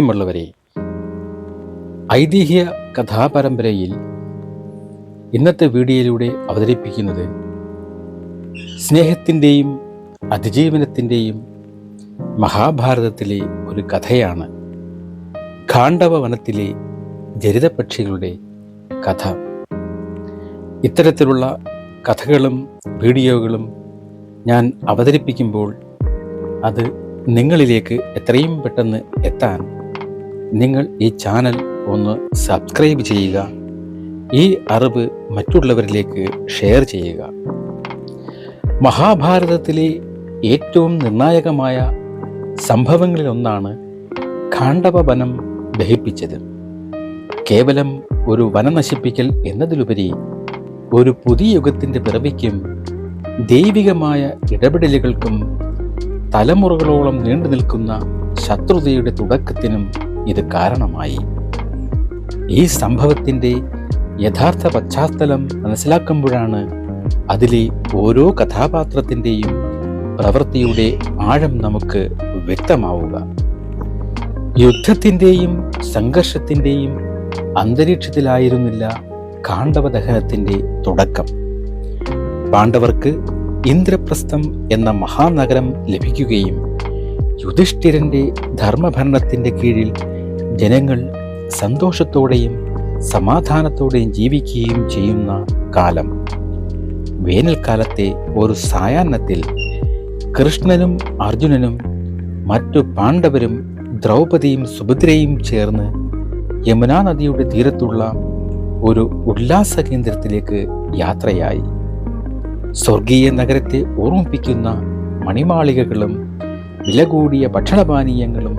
പ്രിയമുള്ളവരെ ഐതിഹ്യ കഥാപരമ്പരയിൽ ഇന്നത്തെ വീഡിയോയിലൂടെ അവതരിപ്പിക്കുന്നത് സ്നേഹത്തിന്റെയും അതിജീവനത്തിന്റെയും മഹാഭാരതത്തിലെ ഒരു കഥയാണ്. ഖാണ്ഡവ വനത്തിലെ ജരിതപക്ഷികളുടെ കഥ. ഇത്തരത്തിലുള്ള കഥകളും വീഡിയോകളും ഞാൻ അവതരിപ്പിക്കുമ്പോൾ അത് നിങ്ങളിലേക്ക് എത്രയും പെട്ടെന്ന് എത്താൻ നിങ്ങൾ ഈ ചാനൽ ഒന്ന് സബ്സ്ക്രൈബ് ചെയ്യുക. ഈ അറിവ് മറ്റുള്ളവരിലേക്ക് ഷെയർ ചെയ്യുക. മഹാഭാരതത്തിലെ ഏറ്റവും നിർണായകമായ സംഭവങ്ങളിലൊന്നാണ് ഖാണ്ഡവനം ദഹിപ്പിച്ചത്. കേവലം ഒരു വനം നശിപ്പിക്കൽ എന്നതിലുപരി ഒരു പുതിയ യുഗത്തിന്റെ പിറവിക്കും ദൈവികമായ ഇടപെടലുകൾക്കും തലമുറകളോളം നീണ്ടു നിൽക്കുന്ന ശത്രുതയുടെ തുടക്കത്തിനും ഇത് കാരണമായി. ഈ സംഭവത്തിന്റെ യഥാർത്ഥ പശ്ചാത്തലം മനസ്സിലാക്കുമ്പോഴാണ് അതിലെ ഓരോ കഥാപാത്രത്തിന്റെയും പ്രവൃത്തിയുടെ ആഴം നമുക്ക് വ്യക്തമാവുക. യുദ്ധത്തിന്റെയും സംഘർഷത്തിന്റെയും അന്തരീക്ഷത്തിലായിരുന്നില്ല കാണ്ഡവദഹനത്തിന്റെ തുടക്കം. പാണ്ഡവർക്ക് ഇന്ദ്രപ്രസ്ഥം എന്ന മഹാനഗരം ലഭിക്കുകയും യുധിഷ്ഠിരന്റെ ധർമ്മഭരണത്തിന്റെ കീഴിൽ ജനങ്ങൾ സന്തോഷത്തോടെയും സമാധാനത്തോടെയും ജീവിക്കുകയും ചെയ്യുന്ന കാലം. വേനൽക്കാലത്തെ ഒരു സായാഹ്നത്തിൽ കൃഷ്ണനും അർജുനനും മറ്റു പാണ്ഡവരും ദ്രൗപദിയും സുഭദ്രയും ചേർന്ന് യമുനാ നദിയുടെ തീരത്തുള്ള ഒരു ഉല്ലാസ കേന്ദ്രത്തിലേക്ക് യാത്രയായി. സ്വർഗീയ നഗരത്തെ ഓർമ്മിപ്പിക്കുന്ന മണിമാളികകളും വില കൂടിയ ഭക്ഷണപാനീയങ്ങളും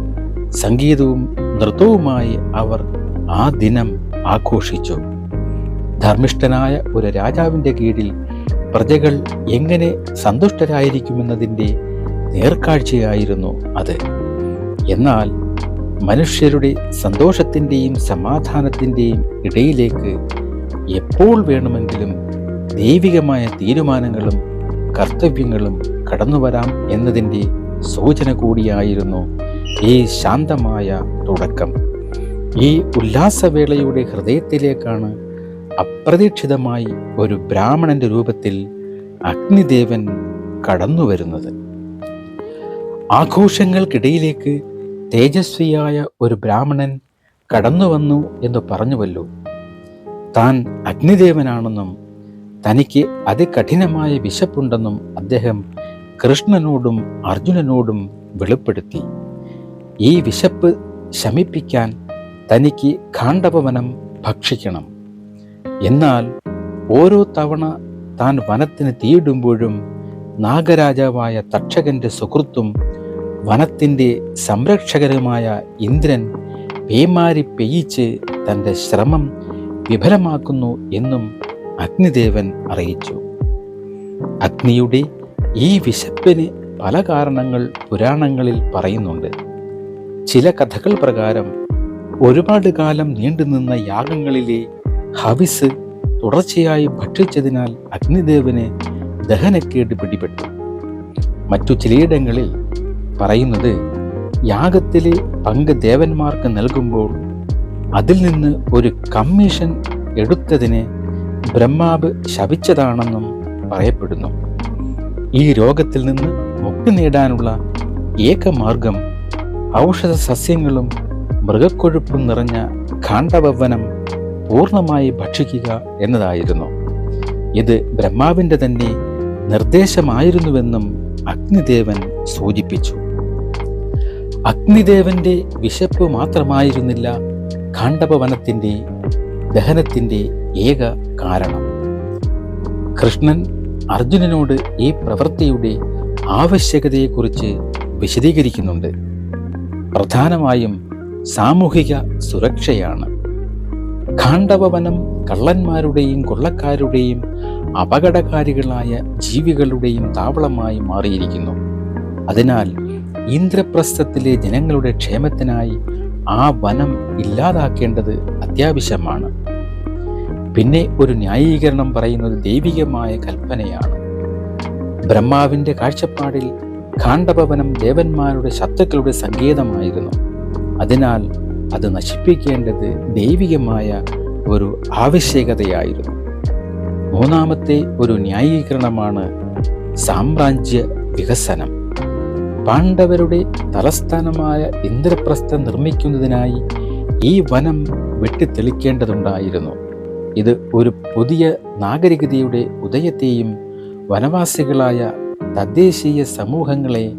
സംഗീതവും നൃത്തവുമായി അവർ ആ ദിനം ആഘോഷിച്ചു. ധർമ്മിഷ്ഠനായ ഒരു രാജാവിന്റെ കീഴിൽ പ്രജകൾ എങ്ങനെ സന്തുഷ്ടരായിരിക്കുമെന്നതിന്റെ നേർക്കാഴ്ചയായിരുന്നു അത്. എന്നാൽ മനുഷ്യരുടെ സന്തോഷത്തിന്റെയും സമാധാനത്തിന്റെയും ഇടയിലേക്ക് എപ്പോൾ വേണമെങ്കിലും ദൈവികമായ തീരുമാനങ്ങളും കർത്തവ്യങ്ങളും കടന്നുവരാം എന്നതിന്റെ സൂചന കൂടിയായിരുന്നു ഈ ശാന്തമായ തുടക്കം. ഈ ഉല്ലാസവേളയുടെ ഹൃദയത്തിലേക്കാണ് അപ്രതീക്ഷിതമായി ഒരു ബ്രാഹ്മണന്റെ രൂപത്തിൽ അഗ്നിദേവൻ കടന്നു വരുന്നത് ആഘോഷങ്ങൾക്കിടയിലേക്ക് തേജസ്വിയായ ഒരു ബ്രാഹ്മണൻ കടന്നു വന്നു എന്ന് പറഞ്ഞുവല്ലോ. താൻ അഗ്നിദേവനാണെന്നും തനിക്ക് അതികഠിനമായ വിശപ്പുണ്ടെന്നും അദ്ദേഹം കൃഷ്ണനോടും അർജുനനോടും വെളിപ്പെടുത്തി. ഈ വിശപ്പ് ശമിപ്പിക്കാൻ തനിക്ക് കാണ്ഡവനം ഭക്ഷിക്കണം. എന്നാൽ ഓരോ തവണ താൻ വനത്തിന് തീയിടുമ്പോഴും നാഗരാജാവായ തക്ഷകന്റെ സുഹൃത്തും വനത്തിന്റെ സംരക്ഷകരുമായ ഇന്ദ്രൻ പേമാരി പെയ്യിച്ച് തന്റെ ശ്രമം വിഫലമാക്കുന്നു എന്നും അഗ്നിദേവൻ അറിയിച്ചു. അഗ്നിയുടെ ഈ വിശപ്പിന് പല കാരണങ്ങൾ പുരാണങ്ങളിൽ പറയുന്നുണ്ട്. ചില കഥകൾ പ്രകാരം ഒരുപാട് കാലം നീണ്ടുനിന്ന യാഗങ്ങളിലെ ഹവിസ് തുടർച്ചയായി ഭക്ഷിച്ചതിനാൽ അഗ്നിദേവന് ദഹനക്കേട് പിടിപെട്ടു. മറ്റു ചിലയിടങ്ങളിൽ പറയുന്നത് യാഗത്തിലെ പങ്ക് ദേവന്മാർക്ക് നൽകുമ്പോൾ അതിൽ നിന്ന് ഒരു കമ്മീഷൻ എടുത്തതിനെ ബ്രഹ്മാവ് ശപിച്ചതാണെന്നും പറയപ്പെടുന്നു. ഈ രോഗത്തിൽ നിന്ന് മുക്തി നേടാനുള്ള ഏകമാർഗം ഔഷധ സസ്യങ്ങളും മൃഗക്കൊഴുപ്പും നിറഞ്ഞ കാണ്ഡഭവനം പൂർണമായി ഭക്ഷിക്കുക എന്നതായിരുന്നു. ഇത് ബ്രഹ്മാവിന്റെ തന്നെ നിർദ്ദേശമായിരുന്നുവെന്നും അഗ്നിദേവൻ സൂചിപ്പിച്ചു. അഗ്നിദേവന്റെ വിശപ്പ് മാത്രമായിരുന്നില്ല കാണ്ഡപവനത്തിന്റെ ദഹനത്തിന്റെ ഏക കാരണം. കൃഷ്ണൻ അർജുനനോട് ഈ പ്രവൃത്തിയുടെ ആവശ്യകതയെക്കുറിച്ച് വിശദീകരിക്കുന്നുണ്ട്. പ്രധാനമായും സാമൂഹിക സുരക്ഷയാണ്. ഖാണ്ഡവനം കള്ളന്മാരുടെയും കൊള്ളക്കാരുടെയും അപകടകാരികളായ ജീവികളുടെയും താവളമായി മാറിയിരിക്കുന്നു. അതിനാൽ ഇന്ദ്രപ്രസ്ഥത്തിലെ ജനങ്ങളുടെ ക്ഷേമത്തിനായി ആ വനം ഇല്ലാതാക്കേണ്ടത് അത്യാവശ്യമാണ്. പിന്നെ ഒരു ന്യായീകരണം പറയുന്നത് ദൈവികമായ കൽപ്പനയാണ്. ബ്രഹ്മാവിന്റെ കാഴ്ചപ്പാടിൽ ഖാണ്ഡഭവനം ദേവന്മാരുടെ ശത്രുക്കളുടെ സങ്കേതമായിരുന്നു. അതിനാൽ അത് നശിപ്പിക്കേണ്ടത് ദൈവികമായ ഒരു ആവശ്യകതയായിരുന്നു. മൂന്നാമത്തെ ഒരു ന്യായീകരണമാണ് സാമ്രാജ്യ വികസനം. പാണ്ഡവരുടെ തലസ്ഥാനമായ ഇന്ദ്രപ്രസ്ഥം നിർമ്മിക്കുന്നതിനായി ഈ വനം വെട്ടിത്തെളിക്കേണ്ടതുണ്ടായിരുന്നു. ഇത് ഒരു പുതിയ നാഗരികതയുടെ ഉദയത്തെയും വനവാസികളായ തദ്ദേശീയ സമൂഹങ്ങളെ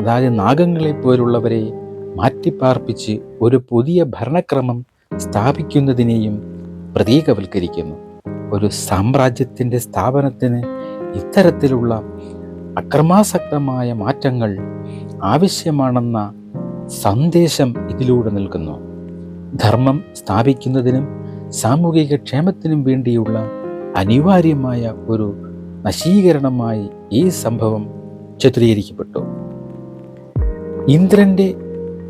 അതായത് നാഗങ്ങളെ പോലുള്ളവരെ മാറ്റിപ്പാർപ്പിച്ച് ഒരു പുതിയ ഭരണക്രമം സ്ഥാപിക്കുന്നതിനെയും പ്രതീകവൽക്കരിക്കുന്നു. ഒരു സാമ്രാജ്യത്തിന്റെ സ്ഥാപനത്തിന് ഇത്തരത്തിലുള്ള അക്രമാസക്തമായ മാറ്റങ്ങൾ ആവശ്യമാണെന്ന സന്ദേശം ഇതിലൂടെ നൽകുന്നു. ധർമ്മം സ്ഥാപിക്കുന്നതിനും സാമൂഹിക ക്ഷേമത്തിനും വേണ്ടിയുള്ള അനിവാര്യമായ ഒരു നശീകരണമായി ഈ സംഭവം ചിത്രീകരിക്കപ്പെട്ടു. ഇന്ദ്രന്റെ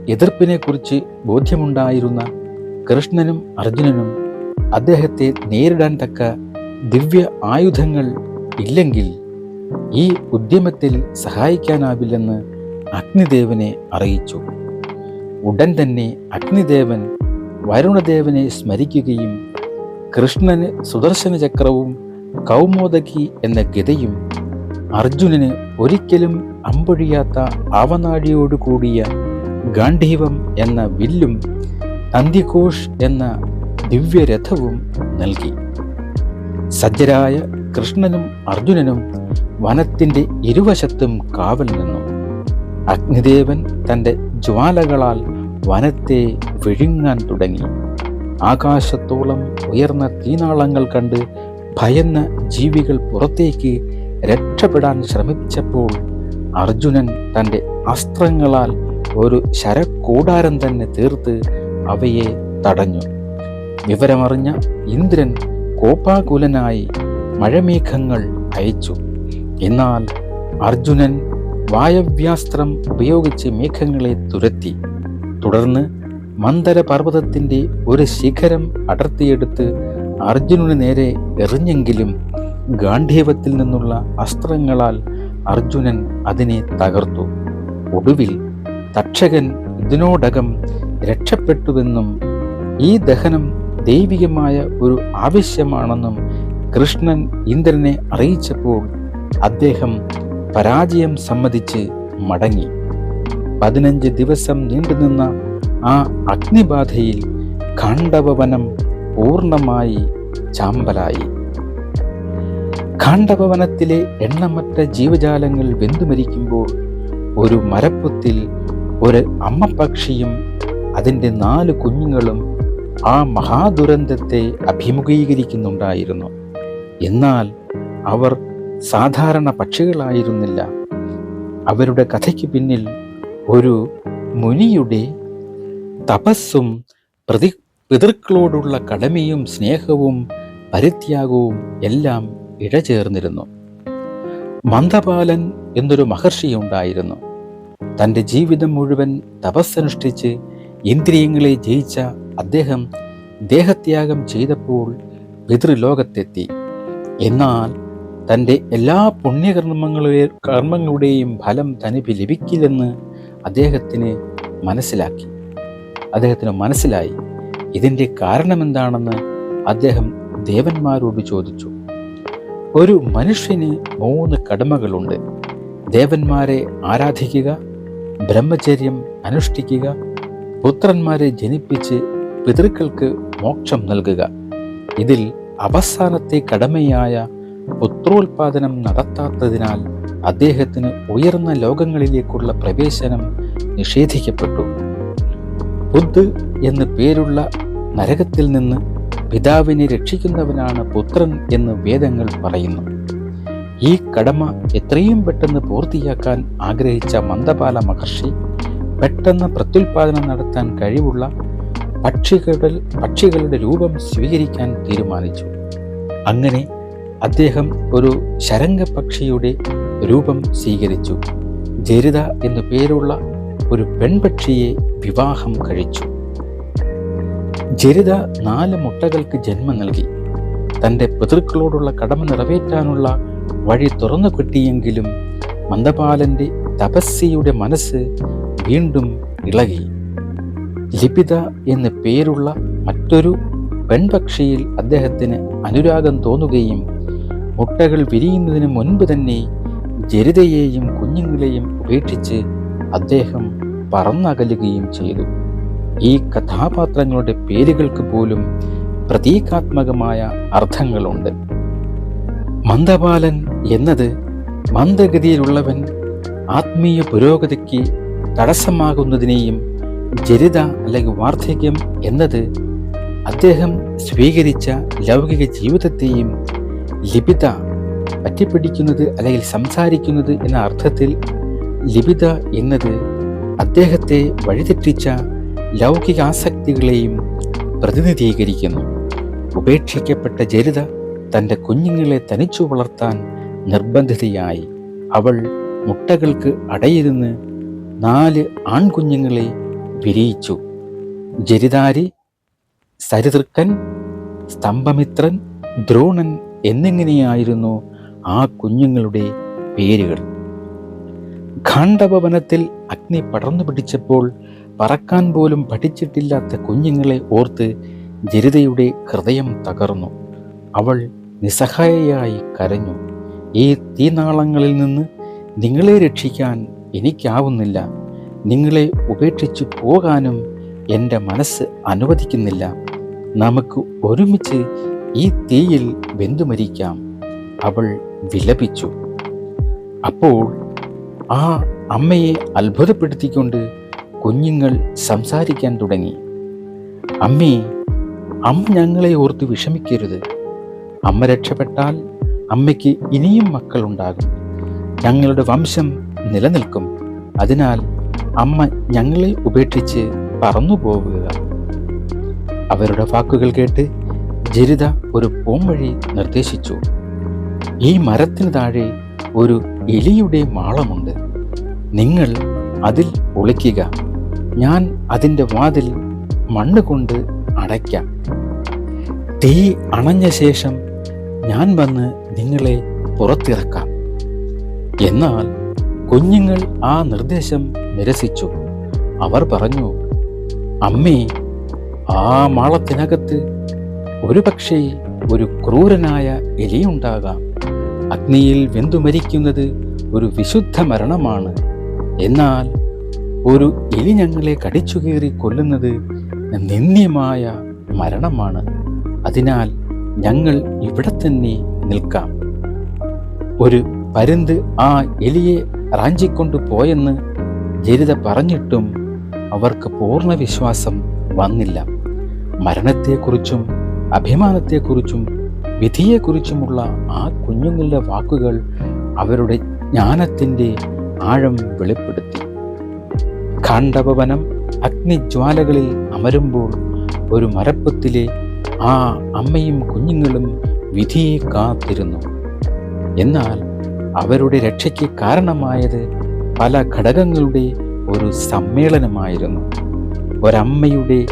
എതിർപ്പിനെക്കുറിച്ച് ബോധ്യമുണ്ടായിരുന്ന കൃഷ്ണനും അർജുനനും അദ്ദേഹത്തെ നേരിടാൻ തക്ക ദിവ്യ ആയുധങ്ങൾ ഇല്ലെങ്കിൽ ഈ ഉദ്യമത്തിൽ സഹായിക്കാനാവില്ലെന്ന് അഗ്നിദേവനെ അറിയിച്ചു. ഉടൻ തന്നെ അഗ്നിദേവൻ വരുണദേവനെ സ്മരിക്കുകയും കൃഷ്ണന് സുദർശന ചക്രവും കൗമോദകി എന്ന ഗതയും അർജുനന് ഒരിക്കലും അമ്പൊഴിയാത്ത ആവനാഴിയോടുകൂടിയ ഗാന്ധീവം എന്ന വില്ലും നന്ദിഘോഷ് എന്ന ദിവ്യരഥവും നൽകി. സജ്ജരായ കൃഷ്ണനും അർജുനനും വനത്തിന്റെ ഇരുവശത്തും കാവൽ നിന്നു. അഗ്നിദേവൻ തന്റെ ജ്വാലകളാൽ വനത്തെ വിഴുങ്ങാൻ തുടങ്ങി. ആകാശത്തോളം ഉയർന്ന തീനാളങ്ങൾ കണ്ട് ഭയന്ന ജീവികൾ പുറത്തേക്ക് രക്ഷപ്പെടാൻ ശ്രമിച്ചപ്പോൾ അർജുനൻ തന്റെ അസ്ത്രങ്ങളാൽ ഒരു ശരക്കൂടാരം തന്നെ തീർത്ത് അവയെ തടഞ്ഞു. വിവരമറിഞ്ഞ ഇന്ദ്രൻ കോപാകുലനായി മഴമേഘങ്ങൾ അയച്ചു. എന്നാൽ അർജുനൻ വായവ്യാസ്ത്രം ഉപയോഗിച്ച് മേഘങ്ങളെ തുരത്തി. തുടർന്ന് മന്ദര പർവതത്തിന്റെ ഒരു ശിഖരം അടർത്തിയെടുത്ത് അർജുനന് നേരെ എറിഞ്ഞെങ്കിലും ഗാന്ധീവത്തിൽ നിന്നുള്ള അസ്ത്രങ്ങളാൽ അർജുനൻ അതിനെ തകർത്തു. ഒടുവിൽ തക്ഷകൻ ഇതിനോടകം രക്ഷപ്പെട്ടുവെന്നും ഈ ദഹനം ദൈവികമായ ഒരു ആവശ്യമാണെന്നും കൃഷ്ണൻ ഇന്ദ്രനെ അറിയിച്ചപ്പോൾ അദ്ദേഹം പരാജയം സമ്മതിച്ച് മടങ്ങി. പതിനഞ്ച് ദിവസം നീണ്ടുനിന്ന ആ അഗ്നിബാധയിൽ ഖാണ്ഡവവനം പൂർണമായി ചാമ്പലായി. കാണ്ഡഭവനത്തിലെ എണ്ണമറ്റ ജീവജാലങ്ങൾ വെന്തുമരിക്കുമ്പോൾ ഒരു മരപ്പൊത്തിൽ ഒരു അമ്മപക്ഷിയും അതിന്റെ നാല് കുഞ്ഞുങ്ങളും ആ മഹാദുരന്തത്തെ അഭിമുഖീകരിക്കുന്നുണ്ടായിരുന്നു. എന്നാൽ അവർ സാധാരണ പക്ഷികളായിരുന്നില്ല. അവരുടെ കഥയ്ക്ക് പിന്നിൽ ഒരു മുനിയുടെ തപസ്സും പ്രതി പിതൃക്കളോടുള്ള കടമയും സ്നേഹവും പരിത്യാഗവും എല്ലാം ഇഴചേർന്നിരുന്നു. മന്ദപാലൻ എന്നൊരു മഹർഷിയുണ്ടായിരുന്നു തന്റെ ജീവിതം മുഴുവൻ തപസ്സനുഷ്ഠിച്ച് ഇന്ദ്രിയങ്ങളെ ജയിച്ച അദ്ദേഹം ദേഹത്യാഗം ചെയ്തപ്പോൾ പിതൃലോകത്തെത്തി. എന്നാൽ തന്റെ എല്ലാ പുണ്യകർമ്മങ്ങളുടെ കർമ്മങ്ങളുടെയും ഫലം തനിക്ക് ലഭിക്കില്ലെന്ന് അദ്ദേഹത്തിന് മനസ്സിലാക്കി. അദ്ദേഹത്തിന് മനസ്സിലായി. ഇതിന്റെ കാരണമെന്താണെന്ന് അദ്ദേഹം ദേവന്മാരോട് ചോദിച്ചു. ഒരു മനുഷ്യന് മൂന്ന് കടമകളുണ്ട്. ദേവന്മാരെ ആരാധിക്കുക ബ്രഹ്മചര്യം അനുഷ്ഠിക്കുക പുത്രന്മാരെ ജനിപ്പിച്ച് പിതൃക്കൾക്ക് മോക്ഷം നൽകുക. ഇതിൽ അവസാനത്തെ കടമയായ പുത്രോത്പാദനം നടത്താത്തതിനാൽ അദ്ദേഹത്തിന് ഉയർന്ന ലോകങ്ങളിലേക്കുള്ള പ്രവേശനം നിഷേധിക്കപ്പെട്ടു. ബുദ്ധ് എന്ന് പേരുള്ള നരകത്തിൽ നിന്ന് പിതാവിനെ രക്ഷിക്കുന്നവനാണ് പുത്രൻ എന്ന് വേദങ്ങൾ പറയുന്നു. ഈ കടമ എത്രയും പെട്ടെന്ന് പൂർത്തിയാക്കാൻ ആഗ്രഹിച്ച മന്ദപാല മഹർഷി പെട്ടെന്ന് പ്രത്യുൽപാദനം നടത്താൻ കഴിവുള്ള പക്ഷികളുടെ പക്ഷികളുടെ രൂപം സ്വീകരിക്കാൻ തീരുമാനിച്ചു. അങ്ങനെ അദ്ദേഹം ഒരു ശരംഗ പക്ഷിയുടെ രൂപം സ്വീകരിച്ചു. ജരിത എന്നു പേരുള്ള ഒരു പെൺപക്ഷിയെ വിവാഹം കഴിച്ചു. ജരിത നാല് മുട്ടകൾക്ക് ജന്മം നൽകി. തന്റെ പിതൃക്കളോടുള്ള കടമ നിറവേറ്റാനുള്ള വഴി തുറന്നു കിട്ടിയെങ്കിലും മന്ദപാലന്റെ തപസ്യയുടെ മനസ്സ് വീണ്ടും ഇളകി. ലിപിത എന്ന് പേരുള്ള മറ്റൊരു പെൺപക്ഷിയിൽ അദ്ദേഹത്തിന് അനുരാഗം തോന്നുകയും മുട്ടകൾ വിരിയുന്നതിന് മുൻപ് തന്നെ ജരിതയെയും കുഞ്ഞുങ്ങളെയും ഉപേക്ഷിച്ച് അദ്ദേഹം പറന്നകലുകയും ചെയ്തു. ഈ കഥാപാത്രങ്ങളുടെ പേരുകൾക്ക് പോലും പ്രതീകാത്മകമായ അർത്ഥങ്ങളുണ്ട്. മന്ദപാലൻ എന്നത് മന്ദഗതിയിലുള്ളവൻ ആത്മീയ പുരോഗതിക്ക് തടസ്സമാകുന്നതിനെയും ജരിത അല്ലെങ്കിൽ വാർദ്ധക്യം എന്നത് അദ്ദേഹം സ്വീകരിച്ച ലൗകിക ജീവിതത്തെയും ലിപിത പറ്റിപ്പിടിക്കുന്നത് അല്ലെങ്കിൽ സംസാരിക്കുന്നത് എന്ന അർത്ഥത്തിൽ ലിപിത എന്നത് അദ്ദേഹത്തെ വഴിതെറ്റിച്ച ലൗകികാസക്തികളെയും പ്രതിനിധീകരിക്കുന്നു. ഉപേക്ഷിക്കപ്പെട്ട ജരിത തന്റെ കുഞ്ഞുങ്ങളെ തനിച്ചു വളർത്താൻ നിർബന്ധിതയായി. അവൾ മുട്ടകൾക്ക് അടയിരുന്ന് നാല് ആൺകുഞ്ഞുങ്ങളെ വിരിയിച്ചു. ജരിതാരി സരിതൃക്കൻ സ്തംഭമിത്രൻ ദ്രോണൻ എന്നിങ്ങനെയായിരുന്നു ആ കുഞ്ഞുങ്ങളുടെ പേരുകൾ. ഖാണ്ഡവനത്തിൽ അഗ്നി പടർന്നു പിടിച്ചപ്പോൾ പറക്കാൻ പോലും പഠിച്ചിട്ടില്ലാത്ത കുഞ്ഞുങ്ങളെ ഓർത്ത് ജരിതയുടെ ഹൃദയം തകർന്നു. അവൾ നിസ്സഹായയായി കരഞ്ഞു. ഈ തീനാളങ്ങളിൽ നിന്ന് നിങ്ങളെ രക്ഷിക്കാൻ എനിക്കാവുന്നില്ല. നിങ്ങളെ ഉപേക്ഷിച്ചു പോകാനും എന്റെ മനസ്സ് അനുവദിക്കുന്നില്ല. നമുക്ക് ഒരുമിച്ച് ഈ തീയിൽ വെന്തുമരിക്കാം അവൾ വിലപിച്ചു. അപ്പോൾ ആ അമ്മയെ അത്ഭുതപ്പെടുത്തിക്കൊണ്ട് കുഞ്ഞുങ്ങൾ സംസാരിക്കാൻ തുടങ്ങി. അമ്മേ അമ്മ ഞങ്ങളെ ഓർത്ത് വിഷമിക്കരുത്. അമ്മ രക്ഷപ്പെട്ടാൽ അമ്മയ്ക്ക് ഇനിയും മക്കളുണ്ടാകും. ഞങ്ങളുടെ വംശം നിലനിൽക്കും. അതിനാൽ അമ്മ ഞങ്ങളെ ഉപേക്ഷിച്ച് പറന്നു പോവുക അവരുടെ വാക്കുകൾ കേട്ട് ജരിത ഒരു പോംവഴി നിർദ്ദേശിച്ചു. ഈ മരത്തിന് താഴെ ഒരു എലിയുടെ മാളമുണ്ട്. നിങ്ങൾ അതിൽ ഒളിക്കുക. ഞാൻ അതിന്റെ വാതിൽ മണ്ണ് കൊണ്ട് അടയ്ക്കാം. തീ അണഞ്ഞ ശേഷം ഞാൻ വന്ന് നിങ്ങളെ പുറത്തിറക്കാം. എന്നാൽ കുഞ്ഞുങ്ങൾ ആ നിർദ്ദേശം നിരസിച്ചു. അവർ പറഞ്ഞു അമ്മേ ആ മാളത്തിനകത്ത് ഒരുപക്ഷേ ഒരു ക്രൂരനായ എലിയുണ്ടാകാം. അഗ്നിയിൽ വെന്തു മരിക്കുന്നത് ഒരു വിശുദ്ധ മരണമാണ്. എന്നാൽ ഒരു എലി ഞങ്ങളെ കടിച്ചു കയറി കൊല്ലുന്നത് നിന്ദ്യമായ മരണമാണ്. അതിനാൽ ഞങ്ങൾ ഇവിടെ തന്നെ നിൽക്കാം. ഒരു പരുന്ത് ആ എലിയെ റാഞ്ചിക്കൊണ്ടു പോയെന്ന് ജരിത പറഞ്ഞിട്ടും അവർക്ക് പൂർണ വിശ്വാസം വന്നില്ല. മരണത്തെക്കുറിച്ചും അഭിമാനത്തെക്കുറിച്ചും വിധിയെക്കുറിച്ചുമുള്ള ആ കുഞ്ഞുങ്ങളുടെ വാക്കുകൾ അവരുടെ ജ്ഞാനത്തിന്റെ ആഴം വെളിപ്പെടുത്തി. കാണ്ഡവനം അഗ്നിജ്വാലകളിൽ അമരുമ്പോൾ ഒരു മരപ്പത്തിലെ ആ അമ്മയും കുഞ്ഞുങ്ങളും വിധിയെ കാത്തിരുന്നു. എന്നാൽ അവരുടെ രക്ഷയ്ക്ക് കാരണമായത് പല ഘടകങ്ങളുടെ ഒരു സമ്മേളനമായിരുന്നു. ഒരമ്മയുടെ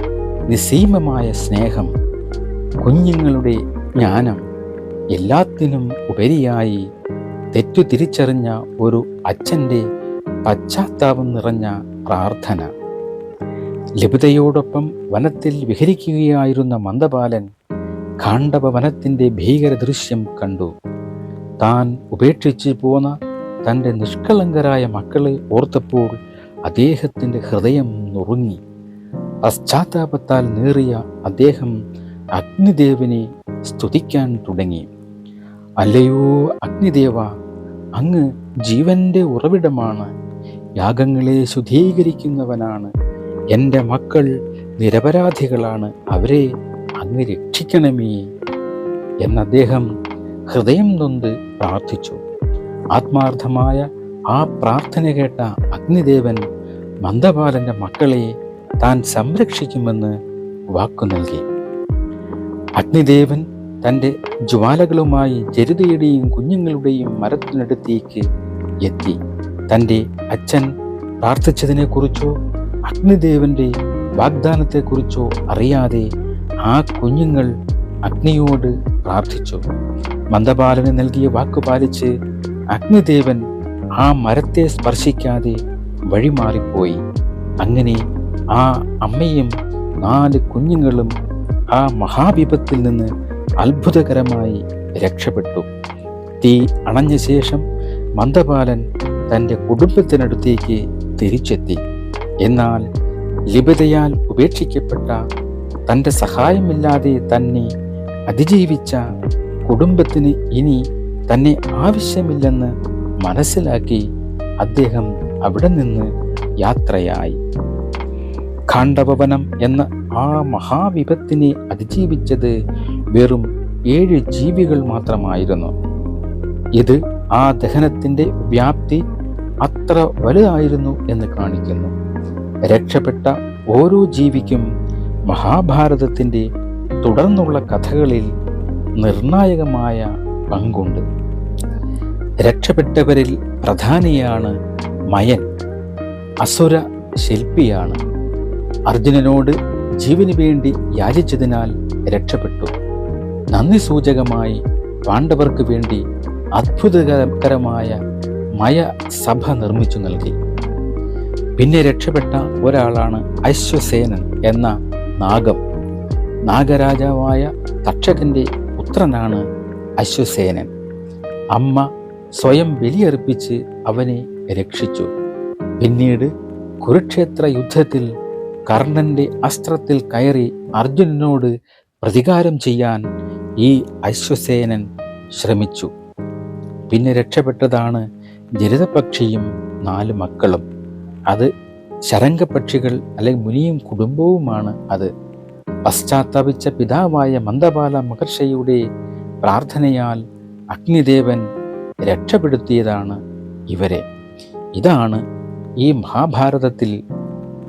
നിസീമമായ സ്നേഹം കുഞ്ഞുങ്ങളുടെ ജ്ഞാനം എല്ലാത്തിനും ഉപരിയായി തെറ്റു തിരിച്ചറിഞ്ഞ ഒരു അച്ഛന്റെ പശ്ചാത്താപം നിറഞ്ഞ പ്രാർത്ഥന. ലഭിതയോടൊപ്പം വനത്തിൽ വിഹരിക്കുകയായിരുന്ന മന്ദപാലൻ കാണ്ഡവനത്തിന്റെ ഭീകര ദൃശ്യം കണ്ടു. താൻ ഉപേക്ഷിച്ചു പോന്ന തന്റെ നിഷ്കളങ്കരായ മക്കളെ ഓർത്തപ്പോൾ അദ്ദേഹത്തിന്റെ ഹൃദയം നുറുങ്ങി. പശ്ചാത്താപത്താൽ നേറിയ അദ്ദേഹം അഗ്നിദേവനെ സ്തുതിക്കാൻ തുടങ്ങി. അല്ലയോ അഗ്നിദേവ അങ്ങ് ജീവന്റെ ഉറവിടമാണ്. യാഗങ്ങളെ ശുദ്ധീകരിക്കുന്നവനാണ്. എന്റെ മക്കൾ നിരപരാധികളാണ്. അവരെ അങ്ങ് രക്ഷിക്കണമേ എന്ന് അദ്ദേഹം ഹൃദയം നൊന്ത് പ്രാർത്ഥിച്ചു. ആത്മാർത്ഥമായ ആ പ്രാർത്ഥന കേട്ട അഗ്നിദേവൻ മന്ദപാലന്റെ മക്കളെ താൻ സംരക്ഷിക്കുമെന്ന് വാക്കു നൽകി. അഗ്നിദേവൻ തന്റെ ജ്വാലകളുമായി ജരിതയുടെയും കുഞ്ഞുങ്ങളുടെയും മരത്തിനടുത്തേക്ക് എത്തി. തന്റെ അച്ഛൻ പ്രാർത്ഥിച്ചതിനെക്കുറിച്ചോ അഗ്നിദേവന്റെ വാഗ്ദാനത്തെക്കുറിച്ചോ അറിയാതെ ആ കുഞ്ഞുങ്ങൾ അഗ്നിയോട് പ്രാർത്ഥിച്ചു. മന്ദപാലന് നൽകിയ വാക്ക് പാലിച്ച് അഗ്നിദേവൻ ആ മരത്തെ സ്പർശിക്കാതെ വഴിമാറിപ്പോയി. അങ്ങനെ ആ അമ്മയും നാല് കുഞ്ഞുങ്ങളും ആ മഹാവിപത്തിൽ നിന്ന് അത്ഭുതകരമായി രക്ഷപ്പെട്ടു. തീ അണഞ്ഞ ശേഷം മന്ദപാലൻ തന്റെ കുടുംബത്തിനടുത്തേക്ക് തിരിച്ചെത്തി. എന്നാൽ ലിബിതയാൽ ഉപേക്ഷിക്കപ്പെട്ട തന്റെ സഹായമില്ലാതെ തന്നെ അതിജീവിച്ച കുടുംബത്തിന് ഇനി തന്നെ ആവശ്യമില്ലെന്ന് മനസ്സിലാക്കി അദ്ദേഹം അവിടെ നിന്ന് യാത്രയായി. ഖാണ്ഡവനം എന്ന ആ മഹാവിപത്തിനെ അതിജീവിച്ചത് വെറും ഏഴ് ജീവികൾ മാത്രമായിരുന്നു. ഇത് ആ ദഹനത്തിന്റെ വ്യാപ്തി അത്ര വലുതായിരുന്നു എന്ന് കാണിക്കുന്നു. രക്ഷപ്പെട്ട ഓരോ ജീവിക്കും മഹാഭാരതത്തിന്റെ തുടർന്നുള്ള കഥകളിൽ നിർണായകമായ പങ്കുണ്ട്. രക്ഷപ്പെട്ടവരിൽ പ്രധാനിയാണ് മയൻ അസുര ശില്പിയാണ്. അർജുനനോട് ജീവന് വേണ്ടി യാചിച്ചതിനാൽ രക്ഷപ്പെട്ടു. നന്ദി സൂചകമായി പാണ്ഡവർക്ക് വേണ്ടി അത്ഭുതകരമായ മയ സഭ നിർമ്മിച്ചു നൽകി. പിന്നെ രക്ഷപ്പെട്ട ഒരാളാണ് അശ്വസേനൻ എന്ന നാഗം. നാഗരാജാവായ തക്ഷകന്റെ പുത്രനാണ് അശ്വസേനൻ. അമ്മ സ്വയം ബലിയർപ്പിച്ച് അവനെ രക്ഷിച്ചു. പിന്നീട് കുരുക്ഷേത്ര യുദ്ധത്തിൽ കർണന്റെ അസ്ത്രത്തിൽ കയറി അർജുനനോട് പ്രതികാരം ചെയ്യാൻ ഈ അശ്വസേനൻ ശ്രമിച്ചു. പിന്നെ രക്ഷപ്പെട്ടതാണ് ജരിതപക്ഷിയും നാല് മക്കളും. അത് ശരംഗപക്ഷികൾ അല്ലെങ്കിൽ മുനിയും കുടുംബവുമാണ് അത്. പശ്ചാത്തപിച്ച പിതാവായ മന്ദപാല മഹർഷയുടെ പ്രാർത്ഥനയാൽ അഗ്നിദേവൻ രക്ഷപ്പെടുത്തിയതാണ് ഇവരെ. ഇതാണ് ഈ മഹാഭാരതത്തിൽ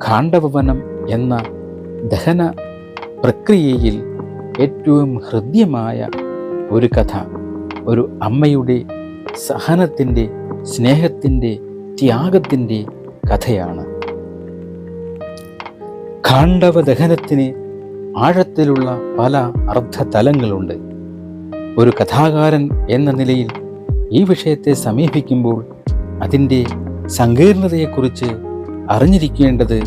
ഖാണ്ഡവനം എന്ന ദഹന പ്രക്രിയയിൽ ഏറ്റവും ഹൃദ്യമായ ഒരു കഥ ഒരു അമ്മയുടെ സഹനത്തിന്റെ സ്നേഹത്തിന്റെ ത്യാഗത്തിന്റെ കഥയാണ്. ഖാണ്ഡവ ദഹനത്തിന് ആഴത്തിലുള്ള പല അർത്ഥതലങ്ങളുണ്ട് ഒരു കഥാകാരൻ എന്ന നിലയിൽ ഈ വിഷയത്തെ സമീപിക്കുമ്പോൾ അതിന്റെ സങ്കീർണതയെക്കുറിച്ച് അറിഞ്ഞിരിക്കേണ്ടത്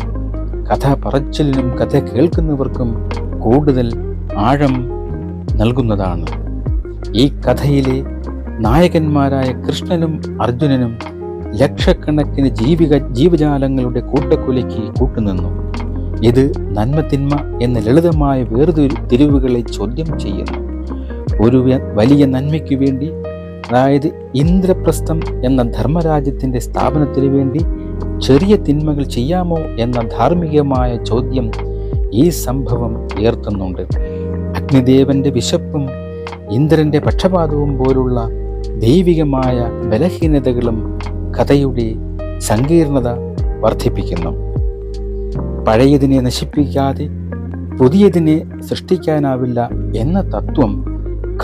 കഥ പറച്ചിലിനും കഥ കേൾക്കുന്നവർക്കും കൂടുതൽ ആഴം നൽകുന്നതാണ്. ഈ കഥയിലെ നായകന്മാരായ കൃഷ്ണനും അർജുനനും ലക്ഷക്കണക്കിന് ജീവിക ജീവജാലങ്ങളുടെ കൂട്ടക്കൊലയ്ക്ക് കൂട്ടുനിന്നു. ഇത് നന്മതിന്മ എന്ന ലളിതമായ വേർതിരിവുകളെ തിരിവുകളെ ചോദ്യം ചെയ്യുന്നു. ഒരു വലിയ നന്മയ്ക്ക് വേണ്ടി അതായത് ഇന്ദ്രപ്രസ്ഥം എന്ന ധർമ്മരാജ്യത്തിന്റെ സ്ഥാപനത്തിനു വേണ്ടി ചെറിയ തിന്മകൾ ചെയ്യാമോ എന്ന ധാർമ്മികമായ ചോദ്യം ഈ സംഭവം ഉയർത്തുന്നുണ്ട്. അഗ്നിദേവന്റെ വിശപ്പും ഇന്ദ്രന്റെ പക്ഷപാതവും പോലുള്ള ദൈവികമായ ബലഹീനതകളും കഥയുടെ സങ്കീർണത വർദ്ധിപ്പിക്കുന്നു. പഴയതിനെ നശിപ്പിക്കാതെ പുതിയതിനെ സൃഷ്ടിക്കാനാവില്ല എന്ന തത്വം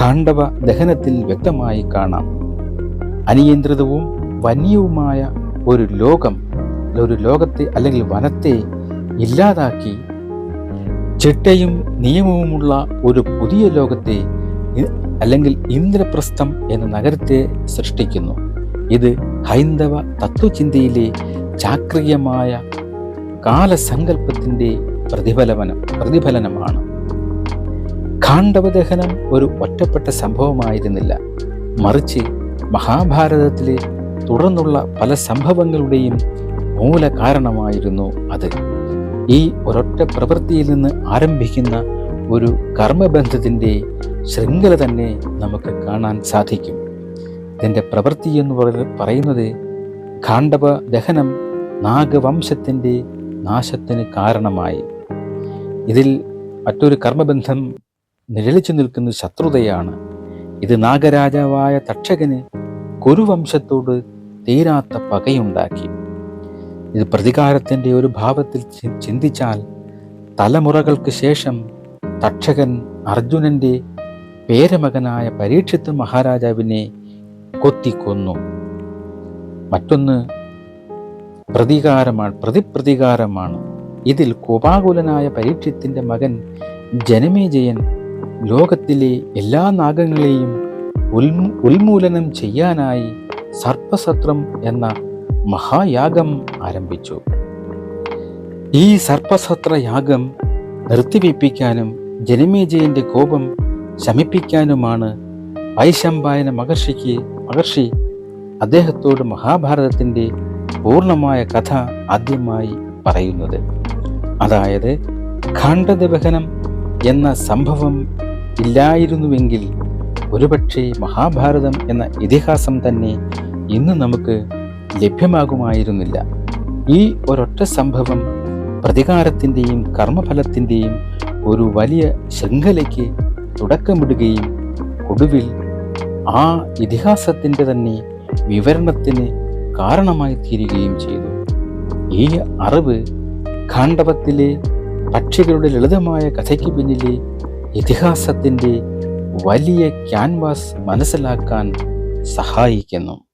കാണ്ഡവ ദഹനത്തിൽ വ്യക്തമായി കാണാം. അനിയന്ത്രിതവും വന്യവുമായ ഒരു ലോകം ഒരു ലോകത്തെ അല്ലെങ്കിൽ വനത്തെ ഇല്ലാതാക്കി ചിട്ടയും നിയമവുമുള്ള ഒരു പുതിയ ലോകത്തെ അല്ലെങ്കിൽ ഇന്ദ്രപ്രസ്ഥം എന്ന നഗരത്തെ സൃഷ്ടിക്കുന്നു. ഇത് ഹൈന്ദവ തത്വചിന്തയിലെ ചാക്രീയമായ കാലസങ്കല്പത്തിന്റെ പ്രതിഫലനം പ്രതിഫലനമാണ്. ഖാണ്ഡവദഹനം ഒരു ഒറ്റപ്പെട്ട സംഭവമായിരുന്നില്ല. മറിച്ച് മഹാഭാരതത്തിലെ തുടർന്നുള്ള പല സംഭവങ്ങളുടെയും മൂല കാരണമായിരുന്നു അത്. ഈ ഒരൊറ്റ പ്രവൃത്തിയിൽ നിന്ന് ആരംഭിക്കുന്ന ഒരു കർമ്മബന്ധത്തിന്റെ ശൃംഖല തന്നെ നമുക്ക് കാണാൻ സാധിക്കും. ഇതിന്റെ പ്രവൃത്തി എന്ന് പറയുന്നത് കാണ്ഡവ ദഹനം നാഗവംശത്തിന്റെ നാശത്തിന് കാരണമായി. ഇതിൽ മറ്റൊരു കർമ്മബന്ധം നിഴലിച്ചു നിൽക്കുന്ന ശത്രുതയാണ്. ഇത് നാഗരാജാവായ തക്ഷകന് കുരുവംശത്തോട് തീരാത്ത പകയുണ്ടാക്കി. ഇത് പ്രതികാരത്തിന്റെ ഒരു ഭാവത്തിൽ ചിന്തിച്ചാൽ തലമുറകൾക്ക് ശേഷം തക്ഷകൻ അർജുനന്റെ പേരമകനായ പരീക്ഷിത്ത് മഹാരാജാവിനെ കൊത്തിക്കൊന്നു. മറ്റൊന്ന് പ്രതികാരമാണ് പ്രതിപ്രതികാരമാണ്. ഇതിൽ കോപാകുലനായ പരീക്ഷത്തിന്റെ മകൻ ജനമേജയൻ ലോകത്തിലെ എല്ലാ നാഗങ്ങളെയും ഉന്മൂലനം ചെയ്യാനായി സർപ്പസത്രം എന്ന മഹായാഗം ആരംഭിച്ചു. ഈ സർപ്പസത്ര യാഗം നിർത്തിവെപ്പിക്കാനും ജനമേജയന്റെ കോപം ശമിപ്പിക്കാനുമാണ് വൈശമ്പായന മഹർഷിക്ക് മഹർഷി അദ്ദേഹത്തോട് മഹാഭാരതത്തിന്റെ പൂർണമായ കഥ ആദ്യമായി പറയുന്നത്. അതായത് ഖണ്ഡദഹനം എന്ന സംഭവം ഇല്ലായിരുന്നുവെങ്കിൽ ഒരുപക്ഷെ മഹാഭാരതം എന്ന ഇതിഹാസം തന്നെ ഇന്ന് നമുക്ക് ലഭ്യമാകുമായിരുന്നില്ല. ഈ ഒരൊറ്റ സംഭവം പ്രതികാരത്തിന്റെയും കർമ്മഫലത്തിന്റെയും ഒരു വലിയ ശൃംഖലയ്ക്ക് തുടക്കമിടുകയും ഒടുവിൽ ആ ഇതിഹാസത്തിന്റെ തന്നെ വിവരണത്തിന് കാരണമായി തീരുകയും ചെയ്തു. ഈ അറിവ് ഖാണ്ഡവത്തിലെ പക്ഷികളുടെ ലളിതമായ കഥയ്ക്ക് പിന്നിലെ ഇതിഹാസത്തിന്റെ വലിയ ക്യാൻവാസ് മനസ്സിലാക്കാൻ സഹായിക്കുന്നു.